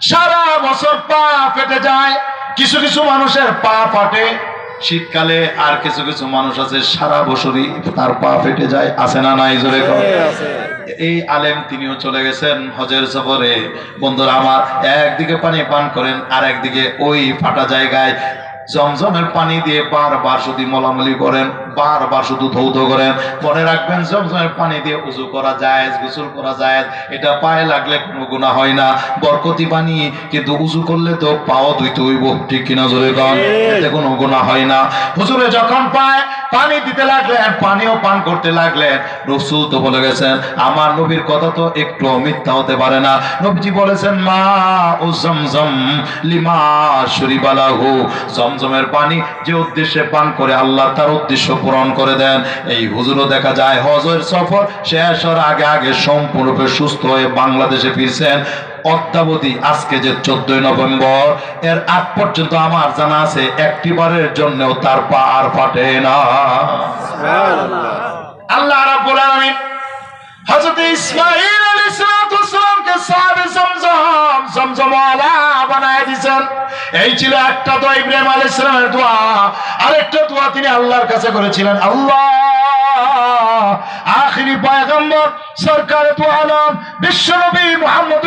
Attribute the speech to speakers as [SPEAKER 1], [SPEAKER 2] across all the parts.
[SPEAKER 1] সারা বছর পা ফেটে যায়। কিছু কিছু মানুষের পা ফাটে। শীতকালে আর কিছু কিছু মানুষ আছে সারা বছরই তার পা ফেটে যায়। আছে না নাই জোরে। এই আলেম তিনিও চলে গেছেন হজের সফরে। বন্ধুরা আমার একদিকে পানি পান করেন আর একদিকে ওই ফাটা জায়গায় জমজমের পানি দিয়ে বারবার শুধু মলামলি করেন বারবার শুধু ধৌত করেন। মনে রাখবেন জমজমের পানি দিয়ে উজু করা যায় গোসল করা যায় এটা পায়ে লাগলে কোনো গুণা হয় না। বরকতি পানি কিন্তু উজু করলে তো পাও ধুইতে হইব ঠিক কিনা জোরে কন? এতে কোনো গুণা হয় না। হুজুরে যখন পায় পানি দিতে লাগলেন পানিও পান করতে লাগলেন রসুল তো বলে গেছেন আমার নবীর কথা তো একটু মিথ্যা হতে পারে না। নবীজি বলেছেন মা ও জমজম লিমা শরীবালাহু। জমজমের পানি যে উদ্দেশ্যে পান করে আল্লাহ তার উদ্দেশ্য পূরণ করে দেন। এই হুজুরও দেখা যায় হজের সফর শেষ হওয়ার আগে আগে সম্পূর্ণরূপে সুস্থ হয়ে বাংলাদেশে ফিরছেন। অদ্যাবধি আজকে যে চোদ্দই নভেম্বর এর আগ পর্যন্ত আমার জানা আছে একটি বারের জন্যও তার পা আর ফাটে না। আল্লাহ রাব্বুল আলামিন হযরত ইসমাঈল আলাইহিস সালাতু ওয়াসসালামকে সাহাবে জমজম জমজমওয়ালা বানায় দিয়েছেন এই ছিল একটা দোয়া ইব্রাহিম আলাইহিস ইসলামের দোয়া। আরেকটা দোয়া তিনি আল্লাহর কাছে করেছিলেন। আল্লাহ আখিরি পয়গম্বর, সরকার তো আলম, বিশ্বনবী মুহাম্মদ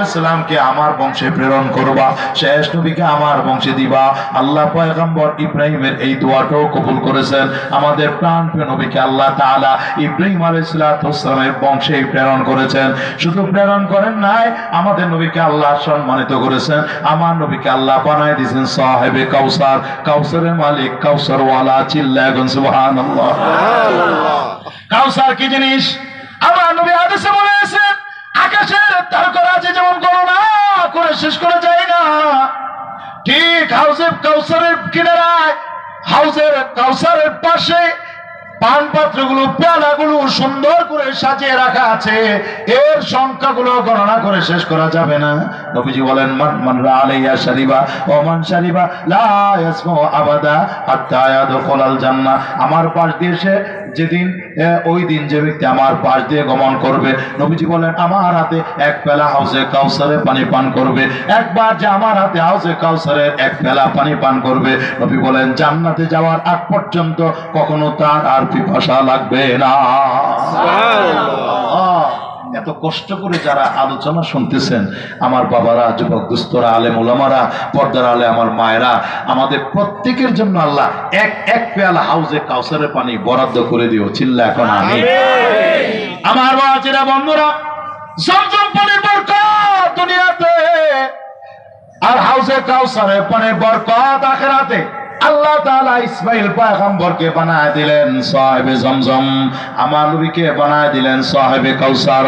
[SPEAKER 1] ওয়াসাল্লামকে আমার বংশে প্রেরণ করবা, শেষ নবীকে আমার বংশে দিবা। আল্লাহ পয়গম্বর ইব্রাহিমের এই দোয়াটাও কবুল করেছেন। আমাদের প্রাণ প্রিয় নবীকে আল্লাহ ইব্রাহিম বংশে প্রেরণ করেছেন। শুধু প্রেরণ করেন নাই, আমাদের নবীকে আল্লাহ সম্মানিত করেছেন। আমার নবীকে আল্লাহ বানায় দিয়েছেন সাহেবে কাউসার। কাউসারের মালিক কাউসার ওয়ালা চিল্লাগুন সুবহানাল্লাহ। কাউসার কি জিনিস? আমার নবী আদেশে বলেছেন আকাশের তারকারাজি যেমন গণনা করে শেষ করা যায় না। ঠিক হাউসে কাউসারের কিনারায়, হাউসের কাউসারের পাশে পান পাত্রগুলো পেয়ালাগুলো সুন্দর করে সাজিয়ে রাখা আছে। এর সংখ্যাগুলো গণনা করে শেষ করা যাবে না। নবীজি বলেন, মান আলাইয়া শারিবা, ও মান শারিবা, লা ইয়াসমু আবাদা, হাত্তা ইয়াদখুলাল জান্নাহ আমার পাশ দিয়ে সে যেদিন ওই দিন যে ব্যক্তি আমার পাশ দিয়ে গমন করবে, নবীজি বলেন, আমার হাতে এক পেলা হাউসে কাউসারে পানি পান করবে। একবার যে আমার হাতে হাউসে কাউসারে এক পেলা পানি পান করবে, নবী বলেন, জান্নাতে যাওয়ার আগ পর্যন্ত কখনো তার আর পিপাসা লাগবে না। এত কষ্ট করে যারা আলোচনা শুনতেছেন আমার বাবারা যুবক দুস্তরা আলেম ওলামারা পর্দার আলে আমার মায়েরা আমাদের প্রত্যেকের জন্য আল্লাহ এক এক পেয়ালা হাউজে কাউসারের পানি বরাদ্দ করে দিও চিল্লা এখন আমি। আমার বাবাজিরা বন্ধুরা জমজম পানির বরকত দুনিয়াতে আর হাউসে কাউসারের পানির বরকত আখেরাতে। আল্লাহ তালা ইসমাইল পয়গম্বরকে বানায় দিলেন সাহেবে জমজম। আমার নবীকে বানায় দিলেন সাহেবে কাউসার।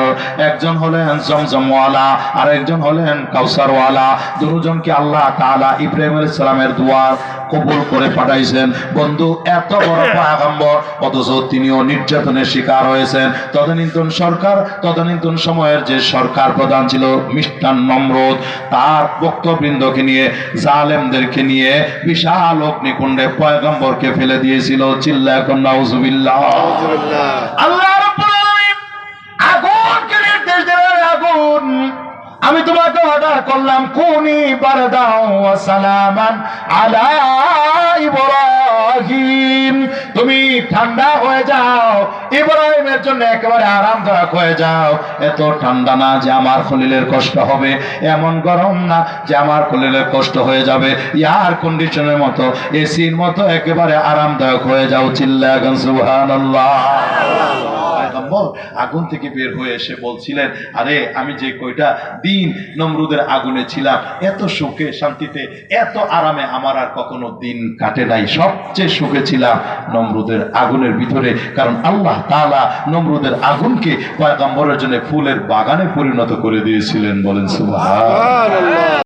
[SPEAKER 1] একজন হলেন জমজমওয়ালা আর একজন হলেন কাউসারওয়ালা। দুজনকে আল্লাহ তাআলা ইব্রাহিম আলাইহিস সালামের দোয়া কবুল করে পাঠাইছেন। বন্ধু এত বড় পয়গম্বর অথচ তিনিও নির্যাতনের শিকার হয়েছেন। তদানীন্তন সরকার তদানীন্তন সময়ের যে সরকার প্রধান ছিল মিষ্টান নমরুদ তার বক্তবৃন্দকে নিয়ে জালেমদেরকে নিয়ে বিশাল অগ্নিকুণ্ডে পয়গম্বরকে ফেলে দিয়েছিল চিল্লা নাউজুবিল্লাহ আল্লাহ কোনি বারদাও ওয়া সালামান ইব্রাহিম তুমি ঠান্ডা হয়ে যাও। ইব্রাহিমের জন্য একেবারে আরামদায়ক হয়ে যাও। এত ঠান্ডা না যে আমার খলিলের কষ্ট হবে। এমন গরম না যে আমার খলিলের কষ্ট হয়ে যাবে। এয়ার কন্ডিশনের মতো, এসির মতো একেবারে আরামদায়ক হয়ে যাও চিল্লা সুবহানাল্লাহ। পয়গম্বর আগুন থেকে বের হয়ে এসে বলছিলেন, আরে, আমি যে কয়টা দিন নমরুদের আগুনে ছিলাম, এত সুখে শান্তিতে, এত আরামে আমার আর কখনো দিন কাটে নাই। সবচেয়ে সুখে ছিলাম নমরুদের আগুনের ভিতরে, কারণ আল্লাহ তাআলা নমরুদের আগুনকে পয়গম্বরের জন্য ফুলের বাগানে পরিণত করে দিয়েছিলেন বলেন সুবহান